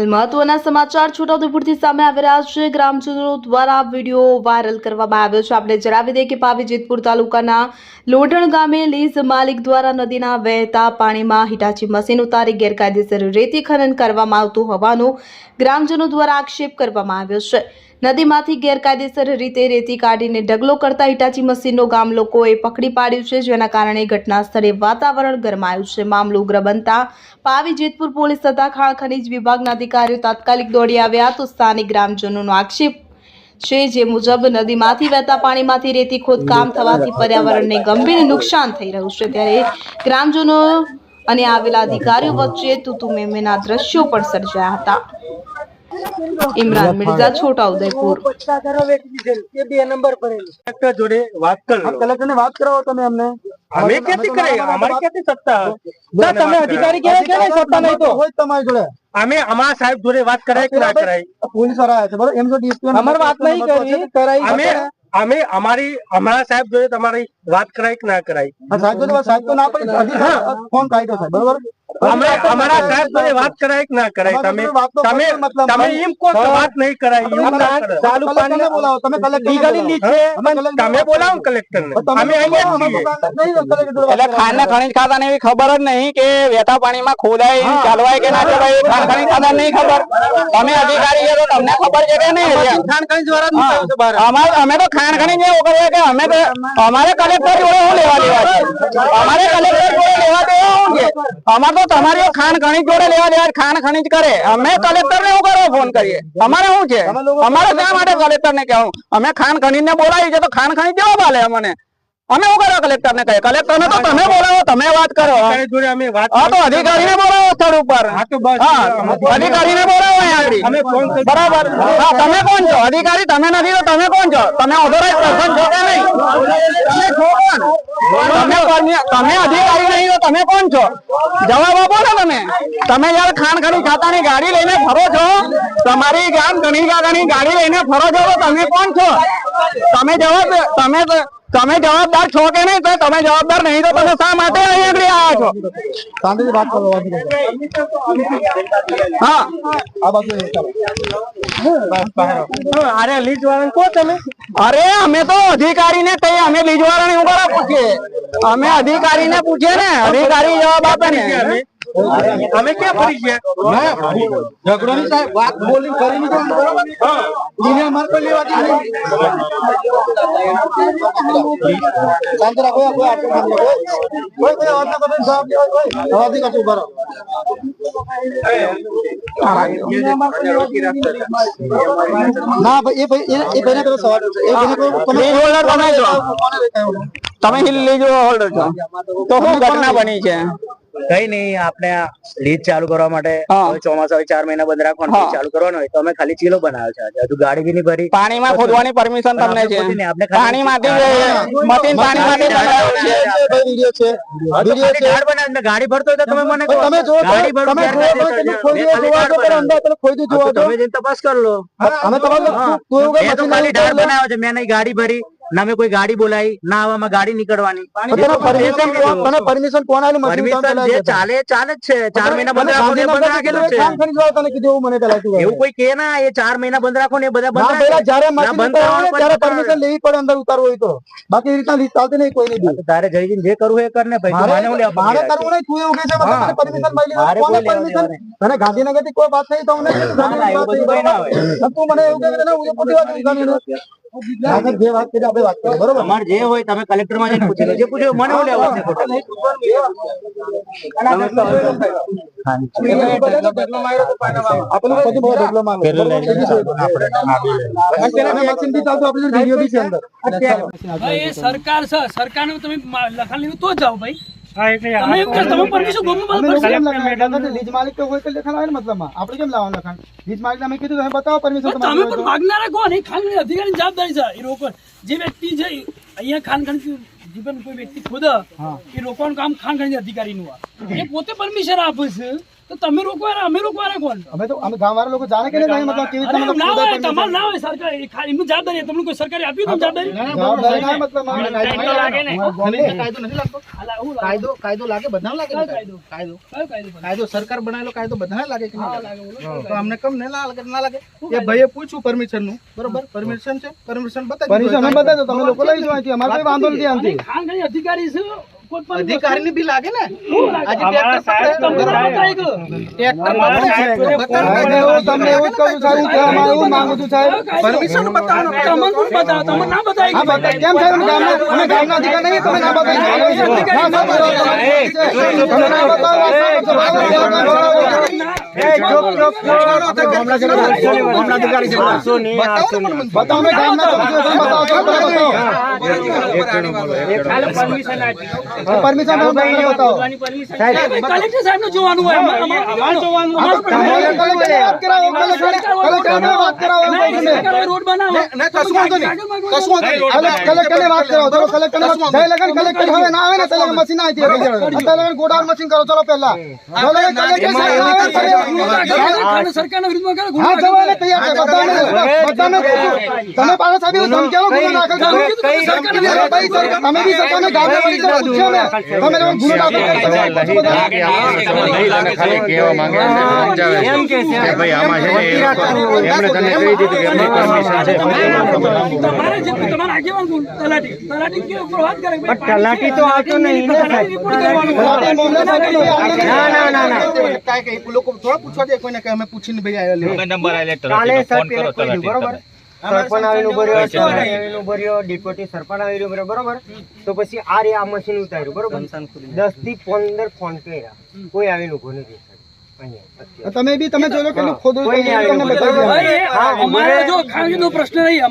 હાલ મહત્વના સમાચાર છોટાઉદેપુરથી સામે આવી રહ્યા છે. ગ્રામજનો દ્વારા વીડિયો વાયરલ કરવામાં આવ્યો છે. આપણે જણાવી દઈએ કે પાવી જેતપુર તાલુકાના લોઢણ ગામે લીઝ માલિક દ્વારા નદીના વહેતા પાણીમાં હિટાચી મશીન ઉતારી ગેરકાયદેસર રેતી ખનન કરવામાં આવતું હોવાનો ગ્રામજનો દ્વારા આક્ષેપ કરવામાં આવ્યો છે. નદીમાંથી ગેરકાયદેસર રીતે રેતી કાઢીને ઢગલો કરતા હિટાચી મશીનનો ગામ લોકોએ પકડી પાડ્યું છે, જેના કારણે ઘટના સ્થળે વાતાવરણ ગરમાયું છે. મામલો ઉગ્ર બનતા પાવી જેતપુર પોલીસ તથા ખાણ ખનીજ વિભાગના અધિકારીઓ તાત્કાલિક દોડી આવ્યા. તો સ્થાનિક ગ્રામજનોનો આક્ષેપ છે જે મુજબ નદીમાંથી વહેતા પાણીમાંથી રેતી ખોદકામ થવાથી પર્યાવરણને ગંભીર નુકસાન થઈ રહ્યું છે. ત્યારે ગ્રામજનો અને આવેલા અધિકારીઓ વચ્ચે તુતુમેમેના દ્રશ્યો પણ સર્જાયા હતા. ઇમરાન મિર્ઝા છોટાઉદેપુર. એ બે નંબર ભરેલી કલેક્ટર જોડે વાત કરો કલેક્ટર ને વાત કરો તમે અમને. અમે ક્યાંથી કરાય? અમારી ક્યાંથી સત્તા? તમે અધિકારી કે નહીં, સત્તા નહીં તો હોય તમારી જોડે. અમે અમારા સાહેબ જોડે વાત કરાય કે ના કરાય? પોલીસવાળા છે બરોબર? એમ જો ડિસ્પ્લે અમારી વાત નહીં કરી. કરાઈ અમે અમે અમારી અમારા સાહેબ જોડે તમારી વાત કરાય કે ના કરાય? સાહેબ વાત- સાહેબ તો ના પડી ફોન કાઢ્યો સાહેબ બરોબર? અમારા સાહેબ જોડે વાત કરાય કે ના કરાય? તમે તમે તમે એમ કહો તો વાત નહીં કરાય એવું ના કરાય. ચાલુ પાણી બોલાવો તમે કલેક્ટર તમે બોલાવો કલેક્ટર ને. અમે અહીંયા જ છીએ. એટલે ખાનના ખનીજ ખાતાને એવી ખબર જ નહીં કે વેતા પાણીમાં ખોદાય ચાલવાય કે ના ચાલવાય ખાન ખનીજ ખાતા નહીં ખબર. તમે અધિકારી છો તમને ખબર છે કે નહીં? ખાણ ખાઈ દ્વારા જ નીકળ્યો છે બહાર. અમારે અમે તો ખાન ખાણી એવું કરીએ કે અમે તો અમારે કલેક્ટર જોડે હું લેવા દેવા છે? અમારે કલેક્ટર જોડે લેવા દેવા હોંગે અમારે તો તમારી ખાણ ખણીજ જોડે લેવા દેવા ખાણ ખણીજ કરે. અમે કલેક્ટર ને શું કરો ફોન કરીએ? અમારે શું છે? અમારે શા માટે કલેક્ટર ને કહેવું? અમે ખાણ ખણીજ ને બોલાવી છે તો ખાણ ખણીજ જવાબ આલે અમને? અમે શું કરો કલેક્ટર ને કહે કલેક્ટર ને તો તમે બોલાવો તમે વાત કરો. હા તો અધિકારી ને બોલાવો સ્થળ ઉપર. હા હા અધિકારી ને બોલાવો અહીંયા બરાબર. હા તમે કોણ છો? અધિકારી તમે નથી તો તમે કોણ છો? તમે ઓથોરાઇઝ પર્સન છો કે નહીં? તમે તમે અધિકારી નહીં તો તમે કોણ છો? જવાબ આપો ને તમે. તમે જયારે ખાણ ખની ખાતાની ગાડી લઈને ફરો છો તમારી ગામ ઘણી ગાડી ગાડી લઈને ફરો છો તો તમે કોણ છો? તમે જવાબ તમે તમે જવાબદાર છો કે નહીં? તો તમે જવાબદાર નહીં તો તમે શા માટે અહીંયા આગળ આવ્યા છો? શાંતિથી વાત કરો હા. આ બાજુ અરે લીજ વાળા કહો તમે. અરે, અમે તો અધિકારી ને કહીએ અમે લીજવાળાને હું પૂછીએ અમે અધિકારી ને પૂછીએ ને, અધિકારી જવાબ આપે ને. અમે ક્યાં ફરી ગયા? ઝઘડો ની સાહેબ વાત બોલી કરી બરોબર એને અમારે લેવા. કોઈ આટલું કોઈ કોઈ ના કરો કશું કરો ના ભાઈ એ ભાઈ એ- એ ભાઈને પેલો સવાલ છે. એ તમે હિલ લીજ હોલ્ડર છો. તો શું ઘટના બની છે? કઈ નહીં આપણે લીજ ચાલુ કરવા માટે. ચોમાસા હોય ચાર મહિના બંધ રાખવાનું ચાલુ કરવાનું હોય તો અમે ખાલી ચીલો બનાવ્યો છે હજુ ગાડી બી નહીં ભરી. પાણીમાં ખોદવાની પરમિશન તમને છે. પાણીમાંથી ગાડી ભરતો હોય તો તમે મને તમે જો ગાડી ભરું તમે. ખોઈ દો તમે તપાસ કરી લો. અમે તમારે ખાલી ઢાળ. બનાવ્યો છે મેં નહીં ગાડી ભરી. ના મેં કોઈ ગાડી બોલાવી ના આવામાં ગાડી નીકળવાની. તને પરમિશન કોણ તને પરમિશન જે ચાલે ચાલે જ છે. ચાર મહિના બંધ રાખો ને બંધ રાખેલું છે. કામ કરી જવા તને કીધું એવું મને પેલા તું એવું કોઈ કે ના એ ચાર મહિના બંધ રાખો ને બધા બંધ પેલા જ્યારે મશીન ત્યારે પરમિશન લેવી પડે અંદર ઉતારવું હોય તો. બાકી રીતના ચાલતી નહીં કોઈ નહીં તારે જઈ જઈને જે કરવું એ કર ને ભાઈ મારે હું મારે કરવું નહીં તું એવું કહે છે મને પરમિશન મળી મારે કોને પરમિશન તને ગાંધીનગરથી કોઈ વાત થઈ તો અમને ના, ના, એવું બધું કંઈ ના હોય. તું મને એવું કહે કે હું ઉદયપુરથી વાત જે વાત કરી આપણે વાત કરીએ બરોબર? તમારે જે હોય તમે કલેક્ટરમાં જઈને પૂછી લો. જે પૂછ્યું મને ખોટા છે. એ સરકાર છે સરકારને તમે લખાણ લીધું તો જ જાઓ ભાઈ. લીજ માલિક તો હોય તો લખાણ આવે ને મતલબમાં. આપણે કેમ લાવવાનું લખાણ? લીજ માલિક અમે કીધું તમે બતાવો પરમિશન તમે પણ માગનારા કોણ? એ ખાન અધિકારીની જવાબદારી છે. એ રોકડ. જે વ્યક્તિ છે અહીંયા જીવન કોઈ વ્યક્તિ ખુદ એ રોકવાનું કામ ખાનગી અધિકારીનું આ એ પોતે પરમિશન આપે છે. તો તમે રોકવાના અમે રોકવાના કોણ? અમે તો અમે ગામ લોકો જાણે કે નહીં મતલબ કેવી રીતે ના હોય તમારે ના હોય સરકાર એ ખાલી એમની જવાબદારી તમને કોઈ સરકારે આપ્યું તમને જવાબદારી? જવાબદારી ના મતલબ કાયદો લાગે ને. કાયદો નથી લાગતો? લાગે? કાયદો કાયદો લાગે બધાને લાગે કાયદો? કાયદો? કાયદો. સરકાર બનાવેલો કાયદો બધાને લાગે કે લાગે? લાગે, તો અમને કમ નહીં લાગે ના લાગે? એ ભાઈએ પૂછ્યું પરમિશનનું બરોબર. પરમિશન છે? પરમિશન બતાવી પરમિશન બતાવી દો તમે લોકો લઈ જવાથી અમારે કોઈ વાંધો નથી આમથી અધિકારી છે. અધિકારી બી લાગે ને? આજે તમને એવું જ કહું સાહેબ હું એવું માંગુ છું સાહેબ. પરમિશન બતાવો તમને કોણ બતાવે? તમને ના બતાવી હા બતા કેમ સાહેબ ગામના અમે ગામના અધિકાર નહીં તમે ના બતાવી. ના બતાવો. તમે ના બતાવો. પરમિશન બતાવો. ભાઈ, કલેક્ટર સાહેબને જોવાનું હોય. જોવાનું હા, તો અમારે- કલેક્ટરને વાત કરાવો કલેક્ટરને કલેક્ટરને વાત કરાવો એમ કહું છું નહીં, મેં. સરકારે રોડ બનાવો નહીં, કશું વાંધો નહીં. કશું વાંધો નહીં. કલે- વાત કરાવો ચલો કલેક્ટરને વાત- જય લગન કલેક્ટર હવે ના આવે ને તે મશીન આવી હતી અત્યારે લગન ગોડાઉન મશીન કરો ચલો પહેલા તમે- સરકારના વિરુદ્ધમાં કરે, હા જવાને તૈયાર છે બધાને બધાને તમે પાછા સાહેબ ધમકેલો ગુનો દાખલ કરો ભાઈ તમે બી સરકારને વળી તમે ગુનો દાખલ કરો છે સમજાવે છે કે ભાઈ આમાં છે ને એ લોકો- એમણે તને કહી દીધું કે એમની પરમિશન છે તમારે જે તમારા આગેવાન કોણ? તલાટી તલાટી કે ઉપર વાત કરે તલાટી તો આવતો નહીં ના તલાટી. ના ના ના કાંઈ કાંઈ લોકો થોડા પૂછવા દે કોઈને કે અમે પૂછીને ભાઈ આવ્યા લે કાલે સરપંચ કહ્યું, બરોબર? સરપંચ આવીને ઊભો રહ્યો સરપંચ આવીને ડેપ્યુટી સરપંચ આવીને ઊભો બરોબર? તો પછી આ રે આ મશીન ઉતાર્યું બરોબર? દસથી પંદર ફોન કર્યા. કોઈ આવીને ઊભો નથી. તમે બી તમે જોઈ કે કેટલું ખોદું તમને બતાવી અમારે જો ખાનગીનો પ્રશ્ન નહીં